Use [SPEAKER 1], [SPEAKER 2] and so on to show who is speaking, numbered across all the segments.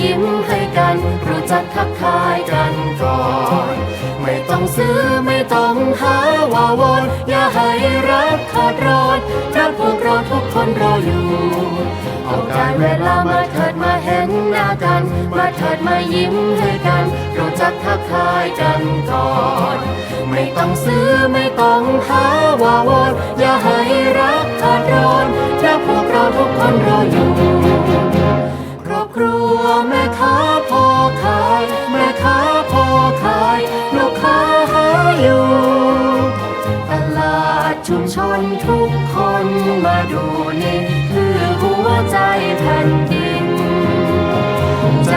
[SPEAKER 1] ยิ้มให้กัน รู้จักทักทายกันก่อน ไม่ต้องซื้อไม่ต้องหาว่าวอนอย่าให้รักขาดรอนรักพวกเราทุกคนรออยู่ เอาการเวลามาเถิดมาเห็นหน้ากัน มาเถิดมายิ้มให้กัน รู้จักทักทายกันก่อน ไม่ต้องซื้อไม่ต้องหา ดูนี่คือหัวใจแผ่นดิน ใจ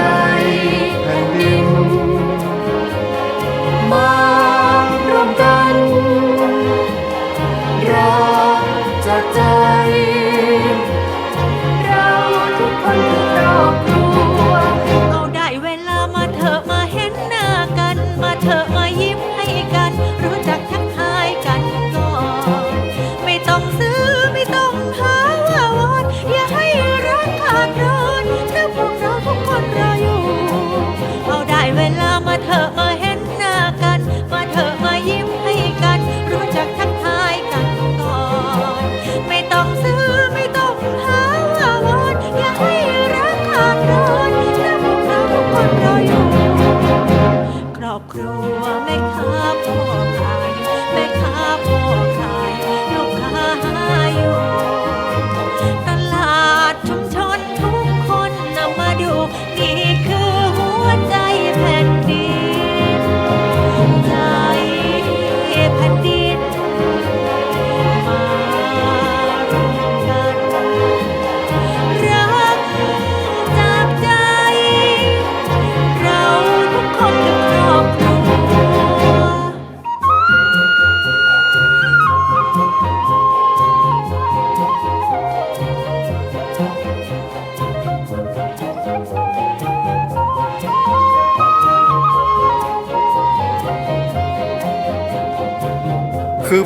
[SPEAKER 1] แผ่นดิน มารวมกันรักจากใจ เราทุกคนคือครอบครัว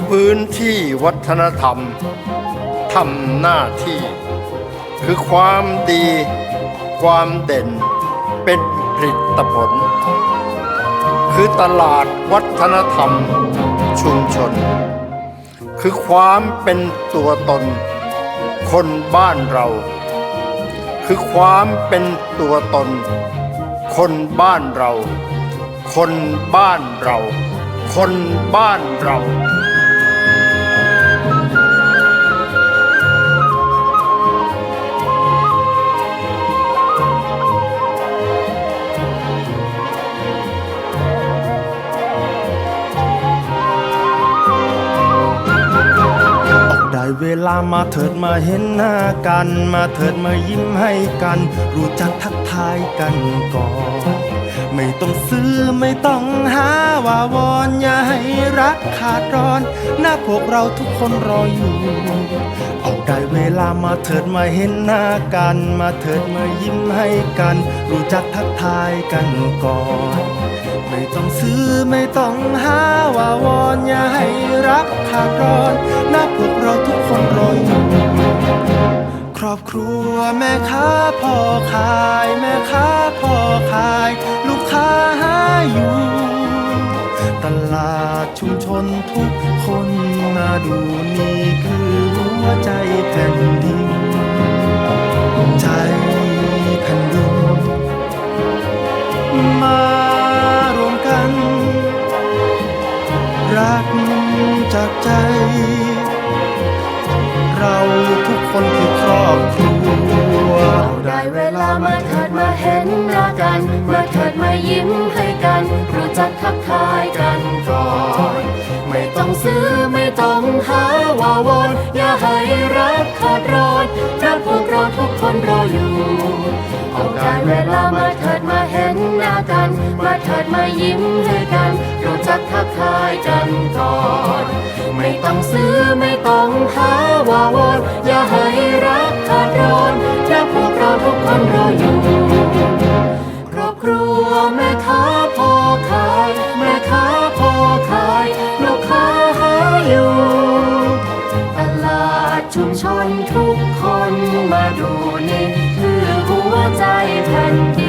[SPEAKER 2] พื้นที่วัฒนธรรมทำหน้าที่ คือความดี ความเด่น เป็นผลิตผล คือตลาดวัฒนธรรมชุมชน คือความเป็นตัวตน คนบ้านเรา คือความเป็นตัวตน คนบ้านเรา คนบ้านเรา คนบ้านเรา
[SPEAKER 3] ลามาเถิดมาเห็นหน้ากัน มาเถิดมายิ้มให้กัน รู้จักทักทายกันก่อน ไม่ต้องซื้อไม่ต้องหาว่าวอนอย่าให้รักขาดรอนหน้าพวกเราทุกคนรออยู่ เอาได้เวลามาเถิดมาเห็นหน้ากัน มาเถิดมายิ้มให้กัน รู้จักทักทายกันก่อน ไม่ต้องซื้อไม่ต้องหาว่าวอนอย่าให้รักขาดรอนหน้าพวกเราทุกคนรอยครอบครัวแม่ค้าพ่อขาย แม่ค้าพ่อขาย ลูกค้าหาอยู่ ตลาดชุมชนทุกคนมาดูนี่คือหัวใจแผ่นดินใจแผ่นดินมา
[SPEAKER 1] เวลามาเถิดมาเห็นหน้ากัน มาเถิดมายิ้มให้กัน รู้จักทักทายกันก่อน ไม่ต้องซื้อไม่ต้องหาวาวอนอย่าให้รักขาดรอนรักพวกเราทุกคนรออยู่เอาการเวลามาเถิดมาเห็นหน้ากัน มาเถิดมายิ้มให้กัน รู้จักทักทายกันก่อน ไม่ต้องซื้อไม่ต้องหา แม่ค้าพ่อขาย แม่ค้าพ่อขาย ลูกค้าหาอยู่ตลาดชุมชนทุกคนมาดูนี่คือหัวใจแผ่นดิน